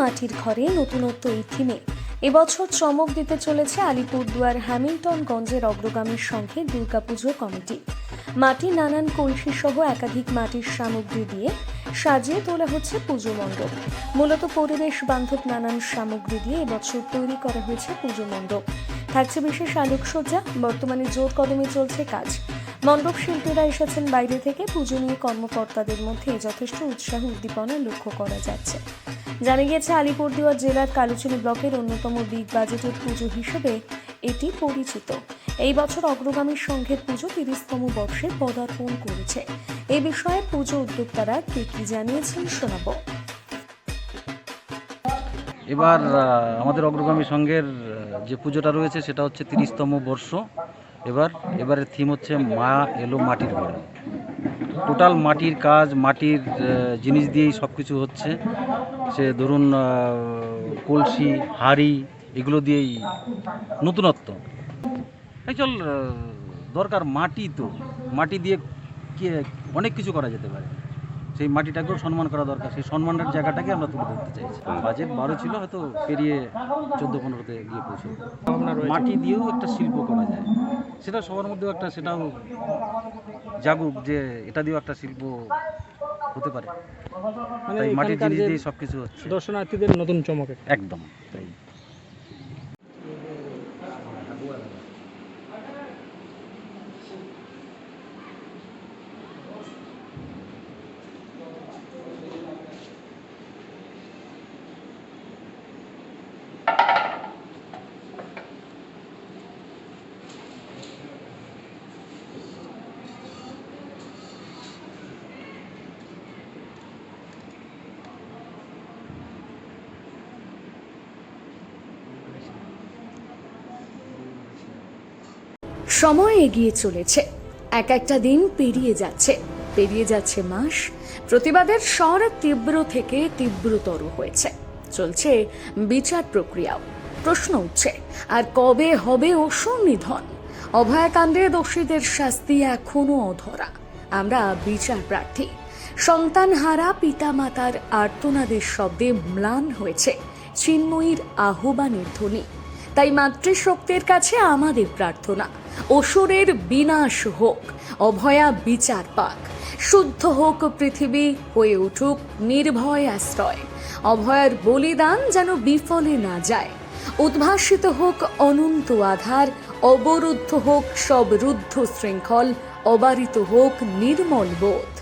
মাটির ঘরে নতুনত্ব এই থিমে। এবছর চমক দিতে চলেছে আলিপুরদুয়ার হ্যামিল্টনগঞ্জের অগ্রগামী সংঘে দুর্গাপুজো কমিটি। মাটি নানান কলসি সহ একাধিক মাটির সামগ্রী দিয়ে সাজিয়ে তোলা হচ্ছে পুজো মণ্ডপ। মূলত পরিবেশ বান্ধব নানান সামগ্রী দিয়ে এবছর তৈরি করা হয়েছে পুজো মণ্ডপ। থাকছে বিশেষ আলোকসজ্জা, বর্তমানে জোর কদমে চলছে কাজ। মণ্ডপ শিল্পীরা এসেছেন বাইরে থেকে, পুজো নিয়ে কর্মকর্তাদের মধ্যে যথেষ্ট উৎসাহ উদ্দীপনা লক্ষ্য করা যাচ্ছে। জানা গিয়েছে, আলিপুরদুয়ার জেলার কালুচিনি ব্লকের অন্যতম বিগ বাজেটের পুজো হিসেবে এটি পরিচিত। এই বছর অগ্রগামী সংঘের পুজো তিরিশতম বর্ষে পদার্পণ করেছে। এ বিষয়ে পুজো উদ্যোক্তারা কে কি জানিয়েছেন শোনাবো। এবার আমাদের অগ্রগামী সংঘের যে পুজোটা রয়েছে সেটা হচ্ছে তিরিশতম বর্ষ। এবার, এবারের থিম হচ্ছে মা এলো মাটির ঘরে টোটাল মাটির কাজ, মাটির জিনিস দিয়েই সব কিছু হচ্ছে। সে ধরুন কলসি হাড়ি এগুলো দিয়েই নতুনত্ব। অ্যাকচুয়াল দরকার মাটি তো। মাটি দিয়ে কি অনেক কিছু করা যেতে পারে। সেই মাটিটাকেও সম্মান করা দরকার। সেই সম্মানের জায়গাটাকে আমরা তুলে ধরতে চাইছি। বাজেট বারো ছিল হয়তো পেরিয়ে চোদ্দ পনেরোতে গিয়ে পৌঁছবে মাটি দিয়েও একটা শিল্প করা যায়। সেটা সবার মধ্যেও একটা সেটাও জাগুক যে এটা দিয়েও একটা শিল্প হতে পারে। মানে মাটির জিনিস দিয়ে সব কিছু হচ্ছে। দর্শনার্থীদের নতুন চমক একদম। তাই। সময় এগিয়ে চলেছে। এক একটা দিন পেরিয়ে যাচ্ছে। পেরিয়ে যাচ্ছে মাস। প্রতিবাদের স্বর তীব্র থেকে তীব্রতর হয়েছে। চলছে বিচার প্রক্রিয়াও। প্রশ্ন উঠছে, আর কবে হবে অসুর নিধন অভয়াকাণ্ডে দোষীদের শাস্তি এখনও অধরা। আমরা বিচার প্রার্থী। সন্তান সন্তানহারা পিতামাতার আর্তনাদের শব্দে ম্লান হয়েছে। চিন্ময়ীর আহ্বানের ধ্বনি। তাই মাতৃশক্তির কাছে আমাদের প্রার্থনা। অসুরের বিনাশ হোক, অভয়া বিচার পাক। শুদ্ধ হোক পৃথিবী, হয়ে উঠুক নির্ভয় আশ্রয়। অভয়ার বলিদান যেন বিফলে না যায়। উদ্ভাসিত হোক অনন্ত আধার, অবরুদ্ধ হোক সব রুদ্ধ শৃঙ্খল, অবারিত হোক নির্মল বোধ।